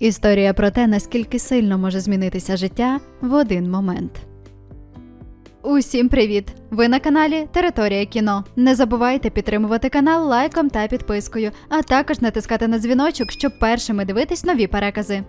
Історія про те, наскільки сильно може змінитися життя в один момент. Усім привіт! Ви на каналі Територія кіно. Не забувайте підтримувати канал лайком та підпискою, а також натискати на дзвіночок, щоб першими дивитись нові перекази.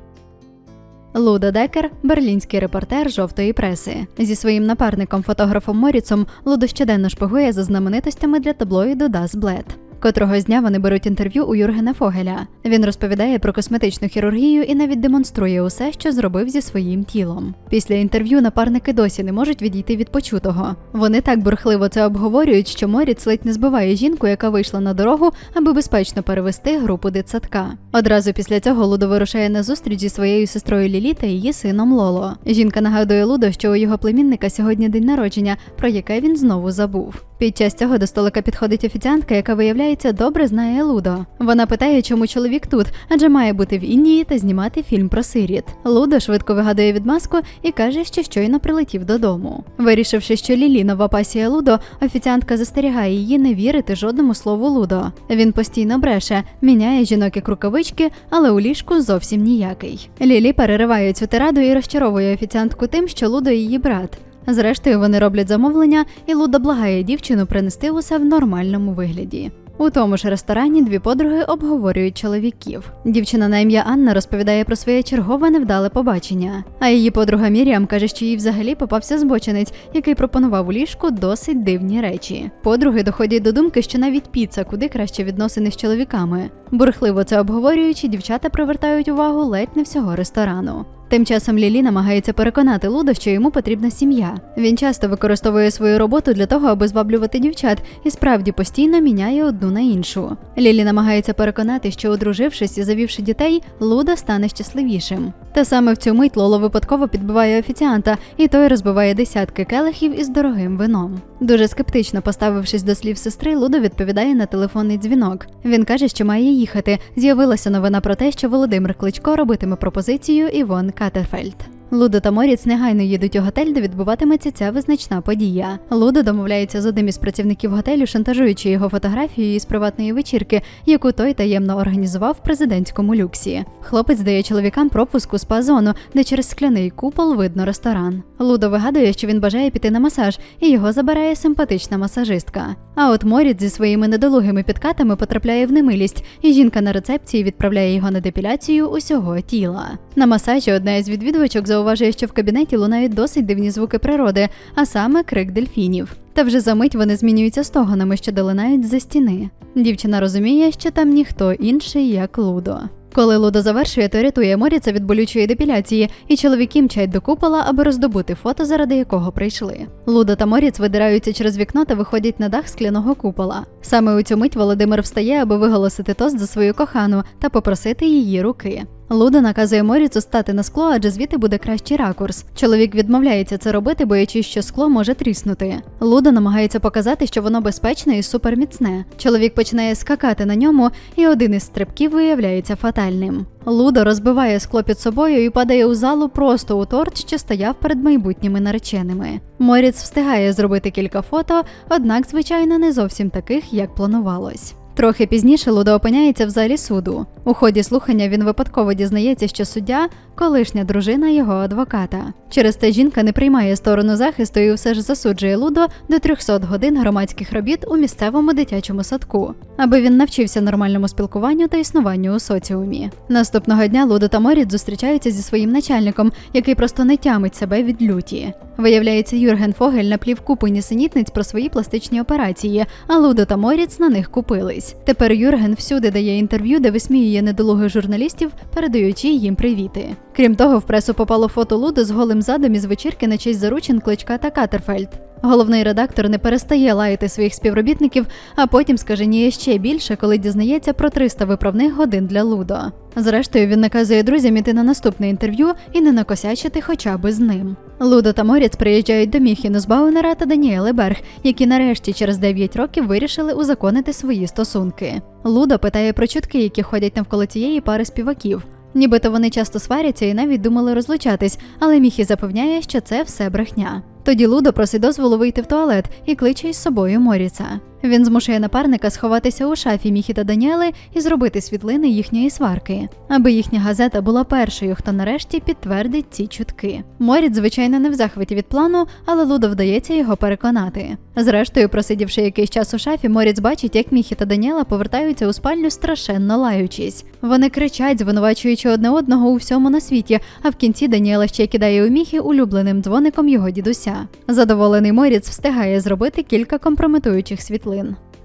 Луда Декер берлінський репортер жовтої преси. Зі своїм напарником фотографом Моріцом Лудо щоденно шпигує за знаменитостями для таблоїду Das Blatt. Котрого з дня вони беруть інтерв'ю у Юргена Фогеля. Він розповідає про косметичну хірургію і навіть демонструє усе, що зробив зі своїм тілом. Після інтерв'ю напарники досі не можуть відійти від почутого. Вони так бурхливо це обговорюють, що Моріц ледь не збиває жінку, яка вийшла на дорогу, аби безпечно перевести групу дитсадка. Одразу після цього Лудо вирушає на зустріч зі своєю сестрою Лілі та її сином Лоло. Жінка нагадує Лудо, що у його племінника сьогодні день народження, про яке він знову забув. Під час цього до столика підходить офіціантка, яка виявляється добре знає Лудо. Вона питає, чому чоловік тут, адже має бути в Індії та знімати фільм про сиріт. Лудо швидко вигадує відмазку і каже, що щойно прилетів додому. Вирішивши, що Лілі нова пасія Лудо, офіціантка застерігає її не вірити жодному слову Лудо. Він постійно бреше, міняє жінок як рукавички, але у ліжку зовсім ніякий. Лілі перериває цю тираду і розчаровує офіціантку тим, що Лудо її брат. Зрештою, вони роблять замовлення, і Луда благає дівчину принести усе в нормальному вигляді. У тому ж ресторані дві подруги обговорюють чоловіків. Дівчина на ім'я Анна розповідає про своє чергове невдале побачення. А її подруга Міріам каже, що їй взагалі попався збочинець, який пропонував у ліжку досить дивні речі. Подруги доходять до думки, що навіть піца куди краще відносини з чоловіками. Бурхливо це обговорюючи, дівчата привертають увагу ледь не всього ресторану. Тим часом Лілі намагається переконати Лудо, що йому потрібна сім'я. Він часто використовує свою роботу для того, аби зваблювати дівчат, і справді постійно міняє одну на іншу. Лілі намагається переконати, що, одружившись і завівши дітей, Луда стане щасливішим. Та саме в цю мить Лоло випадково підбиває офіціанта, і той розбиває десятки келихів із дорогим вином. Дуже скептично поставившись до слів сестри, Лудо відповідає на телефонний дзвінок. Він каже, що має їхати. З'явилася новина про те, що Володимир Кличко робитиме пропозицію Івон Катерфельд. Лудо та Моріц негайно їдуть у готель, де відбуватиметься ця визначна подія. Лудо домовляється з одним із працівників готелю, шантажуючи його фотографію із приватної вечірки, яку той таємно організував в президентському люксі. Хлопець дає чоловікам пропуск у спа-зону, де через скляний купол видно ресторан. Лудо вигадує, що він бажає піти на масаж, і його забирає симпатична масажистка. А от Моріц зі своїми недолугими підкатами потрапляє в немилість, і жінка на рецепції відправляє його на депіляцію усього тіла. На масажі одна із відвідувачок зауважує, що в кабінеті лунають досить дивні звуки природи, а саме крик дельфінів. Та вже за мить вони змінюються стогонами, що долинають за стіни. Дівчина розуміє, що там ніхто інший, як Лудо. Коли Лудо завершує, то рятує Моріца від болючої депіляції, і чоловіки мчать до купола, аби роздобути фото, заради якого прийшли. Лудо та Моріц видираються через вікно та виходять на дах скляного купола. Саме у цю мить Володимир встає, аби виголосити тост за свою кохану та попросити її руки. Луда наказує Моріцу стати на скло, адже звідти буде кращий ракурс. Чоловік відмовляється це робити, боячись, що скло може тріснути. Луда намагається показати, що воно безпечне і суперміцне. Чоловік починає скакати на ньому, і один із стрибків виявляється фатальним. Лудо розбиває скло під собою і падає у залу просто у торт, що стояв перед майбутніми нареченими. Моріц встигає зробити кілька фото, однак, звичайно, не зовсім таких, як планувалось. Трохи пізніше Лудо опиняється в залі суду. У ході слухання він випадково дізнається, що суддя колишня дружина його адвоката. Через те жінка не приймає сторону захисту і все ж засуджує Лудо до 300 годин громадських робіт у місцевому дитячому садку, аби він навчився нормальному спілкуванню та існуванню у соціумі. Наступного дня Лудо та Моріт зустрічаються зі своїм начальником, який просто не тямить себе від люті. Виявляється, Юрген Фогель наплів купу нісенітниць про свої пластичні операції, а Лудо та Моріц на них купились. Тепер Юрген всюди дає інтерв'ю, де висміює недолугих журналістів, передаючи їм привіти. Крім того, в пресу попало фото Луди з голим задом із вечірки на честь заручин кличка та Катерфельд. Головний редактор не перестає лаяти своїх співробітників, а потім скаженіє ще більше, коли дізнається про 300 виправних годин для Лудо. Зрештою, він наказує друзям іти на наступне інтерв'ю і не накосячити хоча би з ним. Лудо та Моріц приїжджають до Міхіну з Баунера та Даніели Берг, які нарешті через 9 років вирішили узаконити свої стосунки. Лудо питає про чутки, які ходять навколо цієї пари співаків. Нібито вони часто сваряться і навіть думали розлучатись, але Міхі запевняє, що це все брехня. Тоді Лудо просить дозволу вийти в туалет і кличе із собою Моріца. Він змушує напарника сховатися у шафі Міхі та Даніели і зробити світлини їхньої сварки, аби їхня газета була першою, хто нарешті підтвердить ці чутки. Моріт, звичайно, не в захваті від плану, але Лудо вдається його переконати. Зрештою, просидівши якийсь час у шафі, Моріц бачить, як Міхі та Даніела повертаються у спальню страшенно лаючись. Вони кричать, звинувачуючи одне одного у всьому на світі, а в кінці Даніела ще кидає у Міхі улюбленим дзвоником його дідуся. Задоволений Моріц встигає зробити кілька компрометуючих світлин.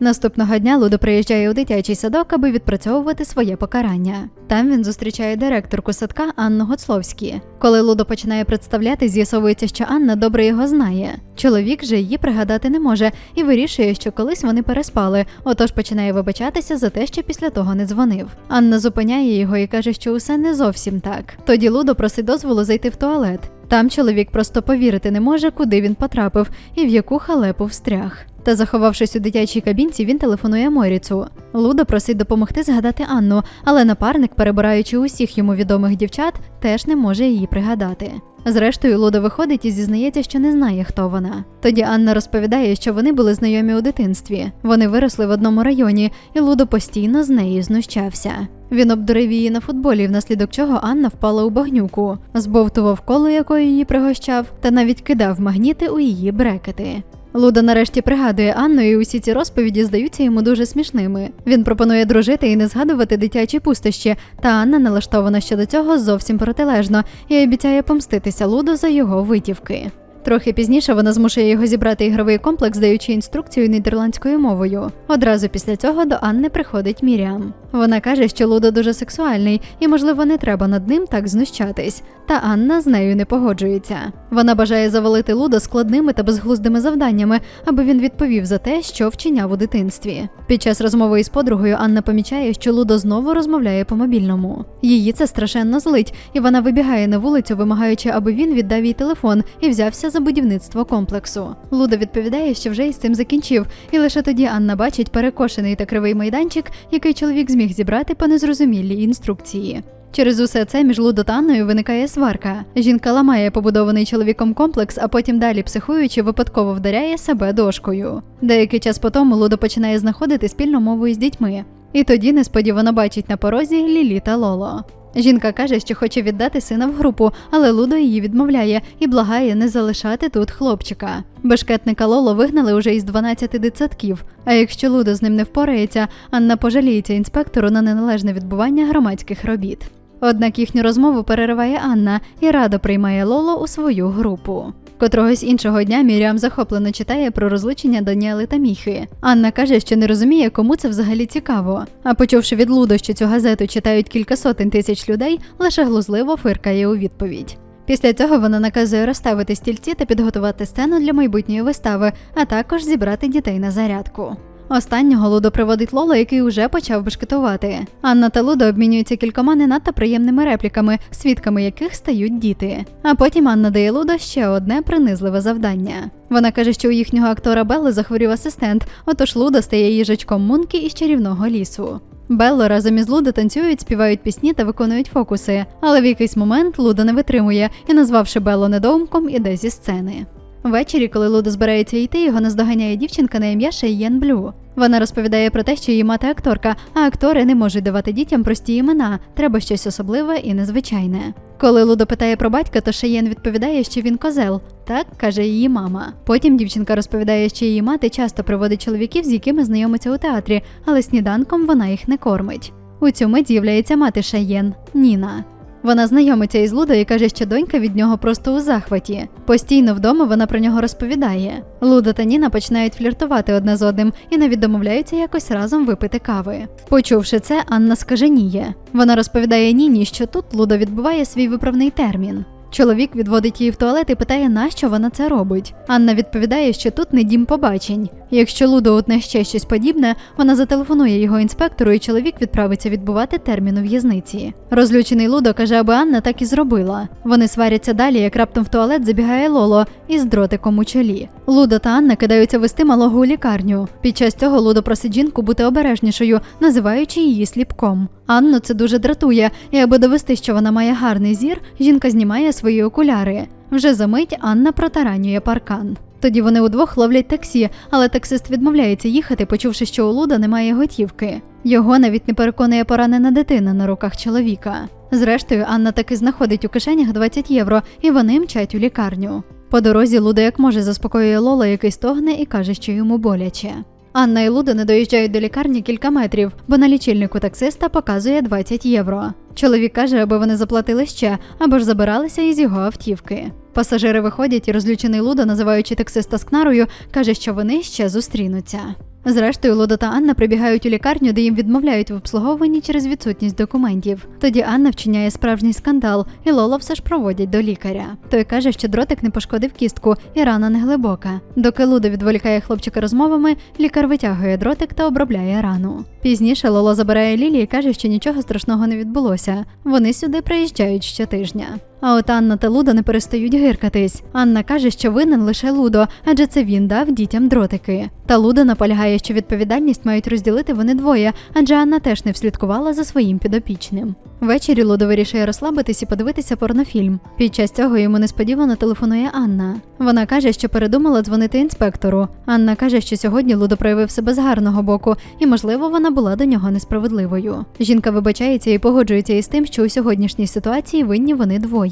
Наступного дня Лудо приїжджає у дитячий садок, аби відпрацьовувати своє покарання. Там він зустрічає директорку садка Анну Гоцловські. Коли Лудо починає представляти, з'ясовується, що Анна добре його знає. Чоловік же її пригадати не може і вирішує, що колись вони переспали, отож починає вибачатися за те, що після того не дзвонив. Анна зупиняє його і каже, що усе не зовсім так. Тоді Лудо просить дозволу зайти в туалет. Там чоловік просто повірити не може, куди він потрапив і в яку халепу встряг. Та заховавшись у дитячій кабінці, він телефонує Моріцу. Луда просить допомогти згадати Анну, але напарник, перебираючи усіх йому відомих дівчат, теж не може її пригадати. Зрештою, Луда виходить і зізнається, що не знає, хто вона. Тоді Анна розповідає, що вони були знайомі у дитинстві. Вони виросли в одному районі, і Лудо постійно з нею знущався. Він обдурив її на футболі, внаслідок чого Анна впала у багнюку, збовтував коло, якою її пригощав, та навіть кидав магніти у її брекети. Луда нарешті пригадує Анну, і усі ці розповіді здаються йому дуже смішними. Він пропонує дружити і не згадувати дитячі пустощі, та Анна налаштована щодо цього зовсім протилежно і обіцяє помститися Луду за його витівки. Трохи пізніше вона змушує його зібрати ігровий комплекс, даючи інструкцію нідерландською мовою. Одразу після цього до Анни приходить Міріам. Вона каже, що Лудо дуже сексуальний і, можливо, не треба над ним так знущатись. Та Анна з нею не погоджується. Вона бажає завалити Лудо складними та безглуздими завданнями, аби він відповів за те, що вчиняв у дитинстві. Під час розмови із подругою Анна помічає, що Лудо знову розмовляє по мобільному. Її це страшенно злить, і вона вибігає на вулицю, вимагаючи, аби він віддав їй телефон і взявся за будівництво комплексу. Луда відповідає, що вже із цим закінчив, і лише тоді Анна бачить перекошений та кривий майданчик, який чоловік зміг зібрати по незрозумілій інструкції. Через усе це між Лудо та Анною виникає сварка. Жінка ламає побудований чоловіком комплекс, а потім далі психуючи, випадково вдаряє себе дошкою. Деякий час по тому Лудо починає знаходити спільну мову із дітьми. І тоді несподівано бачить на порозі Лілі та Лоло. Жінка каже, що хоче віддати сина в групу, але Лудо її відмовляє і благає не залишати тут хлопчика. Бешкетника Лоло вигнали уже із 12 дитсадків. А якщо Лудо з ним не впорається, Анна пожаліється інспектору на неналежне відбування громадських робіт. Однак їхню розмову перериває Анна і радо приймає Лоло у свою групу. Котрогось іншого дня Міріам захоплено читає про розлучення Даніели та Міхи. Анна каже, що не розуміє, кому це взагалі цікаво. А почувши від Лудо, що цю газету читають кілька сотень тисяч людей, лише глузливо фиркає у відповідь. Після цього вона наказує розставити стільці та підготувати сцену для майбутньої вистави, а також зібрати дітей на зарядку. Останнього Лудо приводить Лоло, який уже почав бешкетувати. Анна та Лудо обмінюються кількома не надто приємними репліками, свідками яких стають діти. А потім Анна дає Лудо ще одне принизливе завдання. Вона каже, що у їхнього актора Белли захворів асистент, отож Лудо стає їжачком Мункі із чарівного лісу. Белло разом із Лудо танцюють, співають пісні та виконують фокуси, але в якийсь момент Лудо не витримує і, назвавши Белло недоумком, іде зі сцени. Ввечері, коли Лудо збирається йти, його наздоганяє дівчинка на ім'я Шейєн Блю. Вона розповідає про те, що її мати акторка, а актори не можуть давати дітям прості імена, треба щось особливе і незвичайне. Коли Лудо питає про батька, то Шеєн відповідає, що він козел. Так каже її мама. Потім дівчинка розповідає, що її мати часто приводить чоловіків, з якими знайомиться у театрі, але сніданком вона їх не кормить. У цю мить з'являється мати Шеєн Ніна. Вона знайомиться із Лудою і каже, що донька від нього просто у захваті. Постійно вдома вона про нього розповідає. Луда та Ніна починають фліртувати одне з одним і навіть домовляються якось разом випити кави. Почувши це, Анна скаженіє. Вона розповідає Ніні, що тут Луда відбуває свій виправний термін. Чоловік відводить її в туалет і питає, нащо вона це робить. Анна відповідає, що тут не дім побачень. Якщо Лудо утне ще щось подібне, вона зателефонує його інспектору, і чоловік відправиться відбувати термін у в'язниці. Розлючений Лудо каже, аби Анна так і зробила. Вони сваряться далі, як раптом в туалет забігає Лоло із дротиком у чолі. Лудо та Анна кидаються вести малого у лікарню. Під час цього Лудо просить жінку бути обережнішою, називаючи її сліпком. Анну це дуже дратує, і аби довести, що вона має гарний зір, жінка знімає свої окуляри. Вже за мить Анна протаранює паркан. Тоді вони удвох ловлять таксі, але таксист відмовляється їхати, почувши, що у Луда немає готівки. Його навіть не переконує поранена дитина на руках чоловіка. Зрештою, Анна таки знаходить у кишенях 20 євро, і вони мчать у лікарню. По дорозі Луда як може заспокоює Лола, який стогне і каже, що йому боляче. Анна і Луда не доїжджають до лікарні кілька метрів, бо на лічильнику таксиста показує 20 євро. Чоловік каже, аби вони заплатили ще або ж забиралися із його автівки. Пасажири виходять і розлючений Луда, називаючи таксиста скнарою, каже, що вони ще зустрінуться. Зрештою, Луда та Анна прибігають у лікарню, де їм відмовляють в обслуговуванні через відсутність документів. Тоді Анна вчиняє справжній скандал, і Лола все ж проводять до лікаря. Той каже, що дротик не пошкодив кістку, і рана не глибока. Доки Луда відволікає хлопчика розмовами, лікар витягує дротик та обробляє рану. Пізніше Лола забирає Лілі і каже, що нічого страшного не відбулося. Вони сюди приїжджають щотижня. А от Анна та Луда не перестають гиркатись. Анна каже, що винен лише Лудо, адже це він дав дітям дротики. Та Луда наполягає, що відповідальність мають розділити вони двоє, адже Анна теж не вслідкувала за своїм підопічним. Ввечері Лудо вирішує розслабитись і подивитися порнофільм. Під час цього йому несподівано телефонує Анна. Вона каже, що передумала дзвонити інспектору. Анна каже, що сьогодні Лудо проявив себе з гарного боку, і можливо вона була до нього несправедливою. Жінка вибачається і погоджується із тим, що у сьогоднішній ситуації винні вони двоє.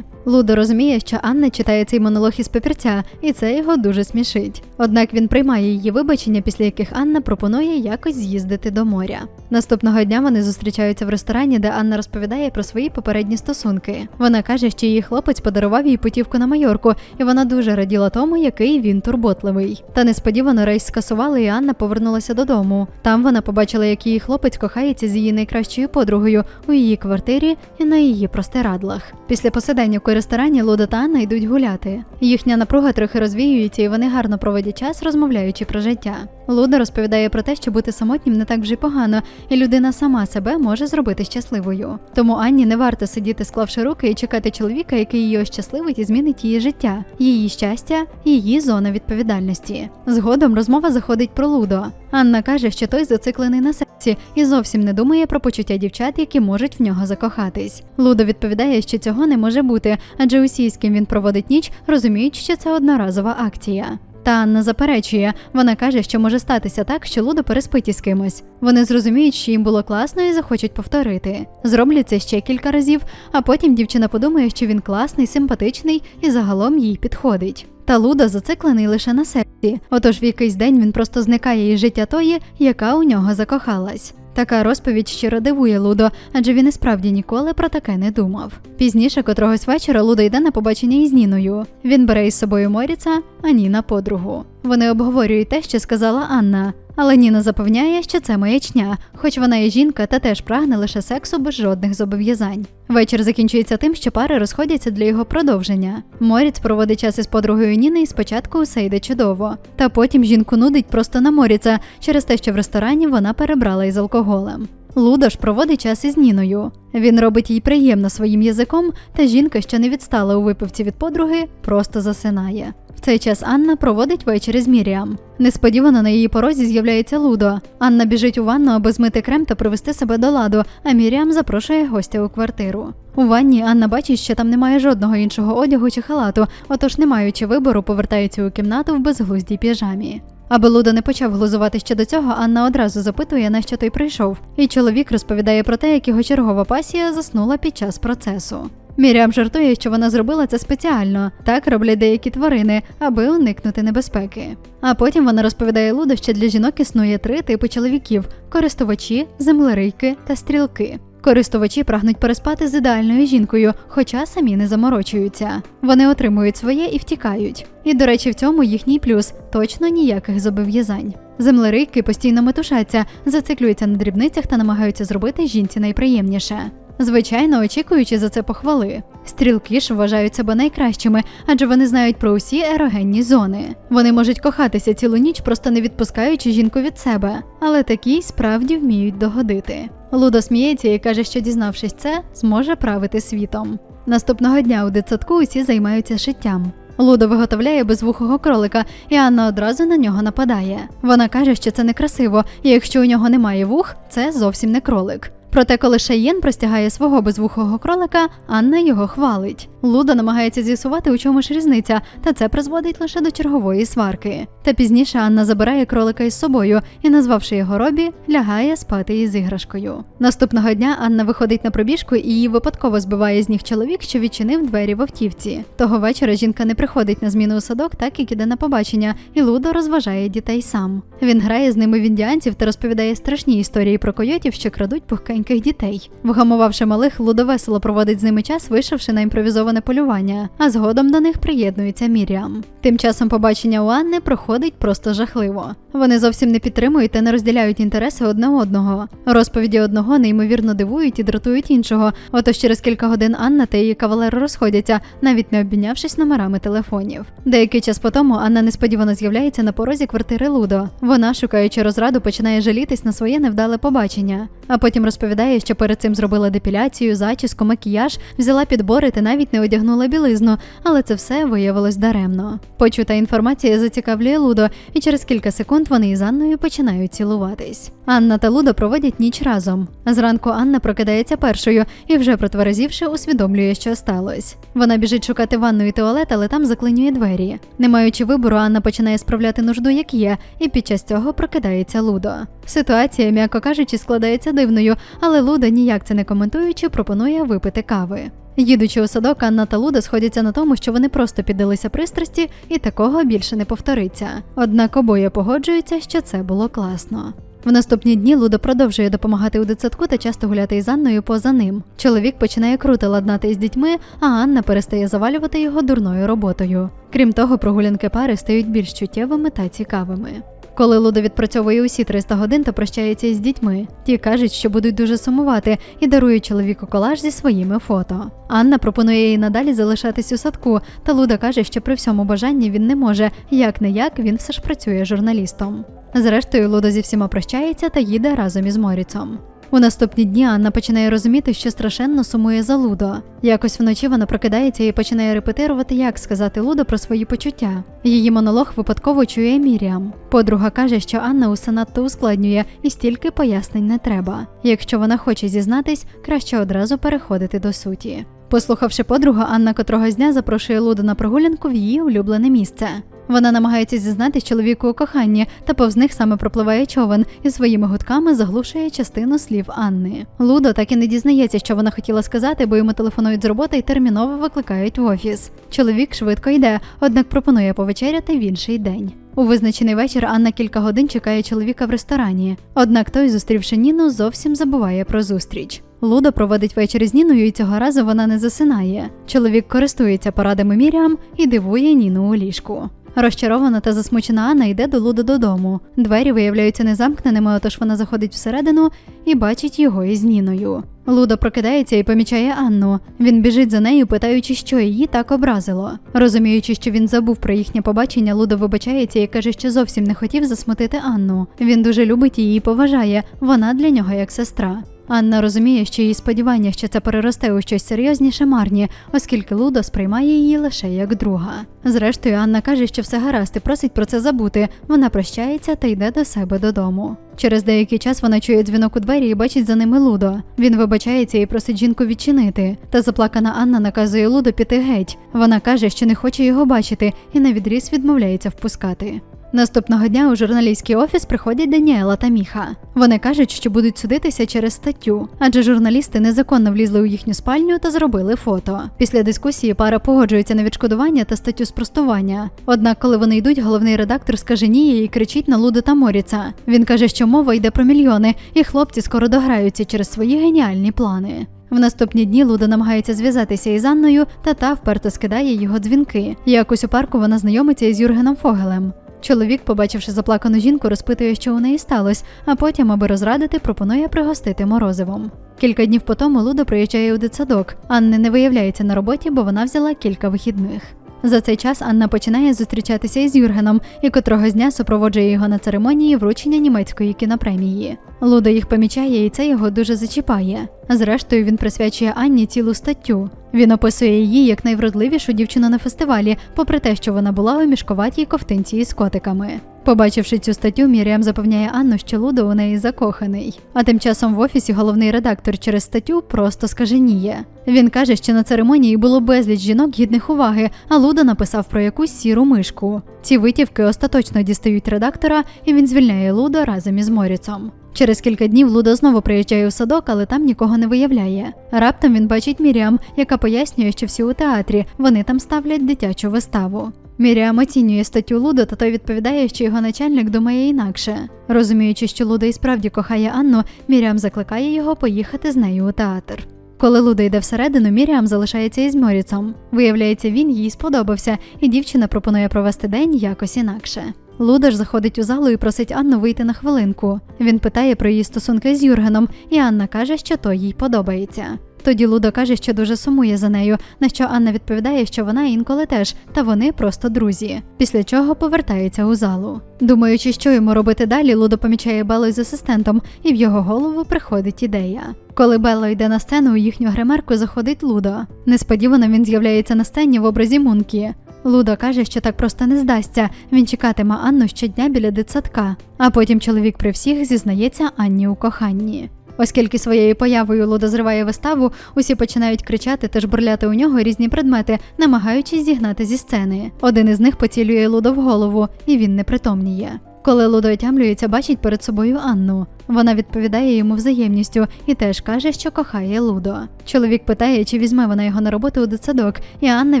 Лудо розуміє, що Анна читає цей монолог із папірця, і це його дуже смішить. Однак він приймає її вибачення, після яких Анна пропонує якось з'їздити до моря. Наступного дня вони зустрічаються в ресторані, де Анна розповідає про свої попередні стосунки. Вона каже, що її хлопець подарував їй путівку на Майорку, і вона дуже раділа тому, який він турботливий. Та несподівано рейс скасували, і Анна повернулася додому. Там вона побачила, як її хлопець кохається з її найкращою подругою у її квартирі і на її простирадлах. Після посиденьок у ресторані Луда та Анна йдуть гуляти. Їхня напруга трохи розвіюється, і вони гарно проводять час, розмовляючи про життя. Луда розповідає про те, що бути самотнім не так вже й погано, і людина сама себе може зробити щасливою. Тому Анні не варто сидіти, склавши руки і чекати чоловіка, який її ощасливить і змінить її життя, її щастя, її зона відповідальності. Згодом розмова заходить про Лудо. Анна каже, що той зациклений на сексі і зовсім не думає про почуття дівчат, які можуть в нього закохатись. Лудо відповідає, що цього не може бути, адже усі, з ким він проводить ніч, розуміють, що це одноразова акція. Та Анна заперечує, вона каже, що може статися так, що Лудо переспить із кимось. Вони зрозуміють, що їм було класно і захочуть повторити. Зроблять це ще кілька разів, а потім дівчина подумає, що він класний, симпатичний і загалом їй підходить. Та Лудо зациклений лише на сексі, отож в якийсь день він просто зникає із життя тої, яка у нього закохалась. Така розповідь щиро дивує Лудо, адже він і справді ніколи про таке не думав. Пізніше, котрогось вечора, Лудо йде на побачення із Ніною. Він бере із собою Моріца, а Ніна подругу. Вони обговорюють те, що сказала Анна. Але Ніна запевняє, що це маячня, хоч вона і жінка та теж прагне лише сексу без жодних зобов'язань. Вечір закінчується тим, що пари розходяться для його продовження. Моріц проводить час із подругою Ніни і спочатку усе йде чудово. Та потім жінку нудить просто на Моріца через те, що в ресторані вона перебрала із алкоголем. Лудош проводить час із Ніною. Він робить їй приємно своїм язиком, та жінка, що не відстала у випивці від подруги, просто засинає. В цей час Анна проводить вечір із Міріам. Несподівано на її порозі з'являється Лудо. Анна біжить у ванну, аби змити крем та привести себе до ладу, а Міріам запрошує гостя у квартиру. У ванні Анна бачить, що там немає жодного іншого одягу чи халату, отож, не маючи вибору, повертається у кімнату в безглуздій піжамі. Аби Лудо не почав глузувати ще до цього, Анна одразу запитує, на що той прийшов. І чоловік розповідає про те, як його чергова пасія заснула під час процесу. Мірям жартує, що вона зробила це спеціально. Так роблять деякі тварини, аби уникнути небезпеки. А потім вона розповідає Лудо, що для жінок існує три типи чоловіків: користувачі, землерийки та стрілки. Користувачі прагнуть переспати з ідеальною жінкою, хоча самі не заморочуються. Вони отримують своє і втікають. І, до речі, в цьому їхній плюс точно ніяких зобов'язань. Землерийки постійно метушаться, зациклюються на дрібницях та намагаються зробити жінці найприємніше. Звичайно, очікуючи за це похвали. Стрілки ж вважають себе найкращими, адже вони знають про усі ерогенні зони. Вони можуть кохатися цілу ніч, просто не відпускаючи жінку від себе, але такі справді вміють догодити. Лудо сміється і каже, що дізнавшись це, зможе правити світом. Наступного дня у дитсадку усі займаються шиттям. Лудо виготовляє безвухого кролика, і Анна одразу на нього нападає. Вона каже, що це некрасиво, і якщо у нього немає вух, це зовсім не кролик. Проте, коли Шаєн простягає свого безвухого кролика, Анна його хвалить. Луда намагається з'ясувати, у чому ж різниця, та це призводить лише до чергової сварки. Та пізніше Анна забирає кролика із собою і, назвавши його Робі, лягає спати із іграшкою. Наступного дня Анна виходить на пробіжку і її випадково збиває з ніг чоловік, що відчинив двері в автівці. Того вечора жінка не приходить на зміну у садок, так як іде на побачення, і Лудо розважає дітей сам. Він грає з ними в індіанців та розповідає страшні історії про койотів, що крадуть пухкеньких дітей. Вгамувавши малих, Лудо весело проводить з ними час, вийшовши на імпровізоване полювання, а згодом до них приєднується Міріам. Тим часом побачення у Анни проходить просто жахливо. Вони зовсім не підтримують та не розділяють інтереси одне одного. Розповіді одного неймовірно дивують і дратують іншого. Отож через кілька годин Анна та її кавалер розходяться, навіть не обмінявшись номерами телефонів. Деякий час по тому Анна несподівано з'являється на порозі квартири Лудо. Вона, шукаючи розраду, починає жалітись на своє невдале побачення, а потім розповідає, що перед цим зробила депіляцію, зачіску, макіяж, взяла підбори та навіть не одягнула білизну, але це все виявилось даремно. Почута інформація зацікавлює Лудо, і через кілька секунд вони із Анною починають цілуватись. Анна та Лудо проводять ніч разом. Зранку Анна прокидається першою і, вже протверезівши, усвідомлює, що сталося. Вона біжить шукати ванну і туалет, але там заклинює двері. Не маючи вибору, Анна починає справляти нужду, як є, і під час цього прокидається Лудо. Ситуація, м'яко кажучи, складається дивною, але Луда, ніяк це не коментуючи, пропонує випити кави. Їдучи у садок, Анна та Луда сходяться на тому, що вони просто піддалися пристрасті, і такого більше не повториться. Однак обоє погоджуються, що це було класно. В наступні дні Луда продовжує допомагати у дитсадку та часто гуляти із Анною поза ним. Чоловік починає круто ладнати із дітьми, а Анна перестає завалювати його дурною роботою. Крім того, прогулянки пари стають більш чуттєвими та цікавими. Коли Луда відпрацьовує усі 300 годин та прощається із дітьми, ті кажуть, що будуть дуже сумувати і дарують чоловіку колаж зі своїми фото. Анна пропонує їй надалі залишатись у садку, та Луда каже, що при всьому бажанні він не може, як не як він все ж працює журналістом. Зрештою, Луда зі всіма прощається та їде разом із Моріцом. У наступні дні Анна починає розуміти, що страшенно сумує за Лудо. Якось вночі вона прокидається і починає репетирувати, як сказати Лудо про свої почуття. Її монолог випадково чує Міріам. Подруга каже, що Анна усе надто ускладнює і стільки пояснень не треба. Якщо вона хоче зізнатись, краще одразу переходити до суті. Послухавши подругу, Анна котрого дня запрошує Луду на прогулянку в її улюблене місце. Вона намагається зізнатись чоловіку у коханні, та повз них саме пропливає човен і своїми гудками заглушує частину слів Анни. Лудо так і не дізнається, що вона хотіла сказати, бо йому телефонують з роботи і терміново викликають в офіс. Чоловік швидко йде, однак пропонує повечеряти в інший день. У визначений вечір Анна кілька годин чекає чоловіка в ресторані. Однак той, зустрівши Ніну, зовсім забуває про зустріч. Луда проводить вечір із Ніною, і цього разу вона не засинає. Чоловік користується порадами Міріам і дивує Ніну у ліжку. Розчарована та засмучена Анна йде до Луда додому. Двері виявляються незамкненими, отож вона заходить всередину і бачить його із Ніною. Луда прокидається і помічає Анну. Він біжить за нею, питаючи, що її так образило. Розуміючи, що він забув про їхнє побачення, Луда вибачається і каже, що зовсім не хотів засмутити Анну. Він дуже любить її і поважає. Вона для нього як сестра. Анна розуміє, що її сподівання, що це переросте у щось серйозніше, марні, оскільки Лудо сприймає її лише як друга. Зрештою, Анна каже, що все гаразд і просить про це забути. Вона прощається та йде до себе додому. Через деякий час вона чує дзвінок у двері і бачить за ними Лудо. Він вибачається і просить жінку відчинити. Та заплакана Анна наказує Лудо піти геть. Вона каже, що не хоче його бачити, і на відріз відмовляється впускати. Наступного дня у журналістський офіс приходять Даніела та Міха. Вони кажуть, що будуть судитися через статтю, адже журналісти незаконно влізли у їхню спальню та зробили фото. Після дискусії пара погоджується на відшкодування та статтю спростування. Однак, коли вони йдуть, головний редактор скаженіє і кричить на Луду та Моріца. Він каже, що мова йде про мільйони, і хлопці скоро дограються через свої геніальні плани. В наступні дні Луда намагається зв'язатися із Анною, та та вперто скидає його дзвінки. Якось у парку вона знайомиться із Юргеном Фогелем. Чоловік, побачивши заплакану жінку, розпитує, що у неї сталося, а потім, аби розрадити, пропонує пригостити морозивом. Кілька днів по тому Луда приїжджає у дитсадок. Анни не виявляється на роботі, бо вона взяла кілька вихідних. За цей час Анна починає зустрічатися із Юргеном і котрого дня супроводжує його на церемонії вручення німецької кінопремії. Луда їх помічає, і це його дуже зачіпає. Зрештою, він присвячує Анні цілу статтю. Він описує її як найвродливішу дівчину на фестивалі, попри те, що вона була у мішковатій ковтинці із котиками. Побачивши цю статтю, Міріам запевняє Анну, що Лудо у неї закоханий. А тим часом в офісі головний редактор через статтю просто скаженіє. Він каже, що на церемонії було безліч жінок гідних уваги, а Лудо написав про якусь сіру мишку. Ці витівки остаточно дістають редактора, і він звільняє Лудо разом із Моріцом. Через кілька днів Лудо знову приїжджає у садок, але там нікого не виявляє. Раптом він бачить Міріам, яка пояснює, що всі у театрі вони там ставлять дитячу виставу. Міріам оцінює статтю Лудо, та той відповідає, що його начальник думає інакше. Розуміючи, що Лудо і справді кохає Анну, Міріам закликає його поїхати з нею у театр. Коли Лудо йде всередину, Міріам залишається із Моріцом. Виявляється, він їй сподобався, і дівчина пропонує провести день якось інакше. Луда ж заходить у залу і просить Анну вийти на хвилинку. Він питає про її стосунки з Юргеном, і Анна каже, що то їй подобається. Тоді Лудо каже, що дуже сумує за нею, на що Анна відповідає, що вона інколи теж, та вони просто друзі. Після чого повертається у залу. Думаючи, що йому робити далі, Лудо помічає Беллу з асистентом, і в його голову приходить ідея. Коли Белла йде на сцену, у їхню гримерку заходить Лудо. Несподівано він з'являється на сцені в образі Мункі. Лудо каже, що так просто не здасться. Він чекатиме Анну щодня біля дитсадка. А потім чоловік при всіх зізнається Анні у коханні. Оскільки своєю появою Лудо зриває виставу, усі починають кричати та жбурляти у нього різні предмети, намагаючись зігнати зі сцени. Один із них поцілює Лудо в голову, і він непритомніє. Коли Лудо отямлюється, бачить перед собою Анну. Вона відповідає йому взаємністю і теж каже, що кохає Лудо. Чоловік питає, чи візьме вона його на роботу у дитсадок, і Анна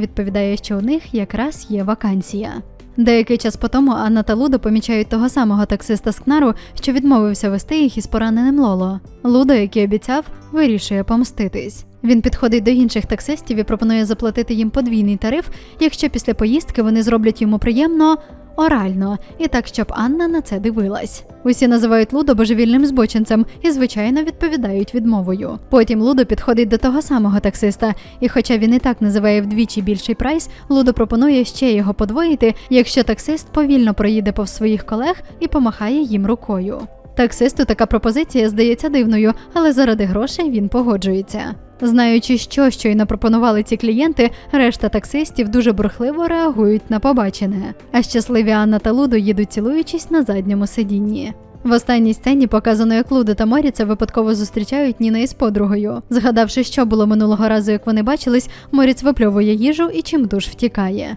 відповідає, що у них якраз є вакансія. Деякий час по тому Анна та Луда помічають того самого таксиста з Кнару, що відмовився вести їх із пораненим Лоло. Луда, який обіцяв, вирішує помститись. Він підходить до інших таксистів і пропонує заплатити їм подвійний тариф, якщо після поїздки вони зроблять йому приємно орально, і так, щоб Анна на це дивилась. Усі називають Лудо божевільним збочинцем і, звичайно, відповідають відмовою. Потім Лудо підходить до того самого таксиста, і, хоча він і так називає вдвічі більший прайс, Лудо пропонує ще його подвоїти, якщо таксист повільно проїде повз своїх колег і помахає їм рукою. Таксисту така пропозиція здається дивною, але заради грошей він погоджується. Знаючи, що щойно пропонували ці клієнти, решта таксистів дуже бурхливо реагують на побачене. А щасливі Анна та Лудо їдуть цілуючись на задньому сидінні. В останній сцені показано, як Лудо та Моріца випадково зустрічають Ніна із подругою. Згадавши, що було минулого разу, як вони бачились, Моріц випльовує їжу і чимдуж втікає.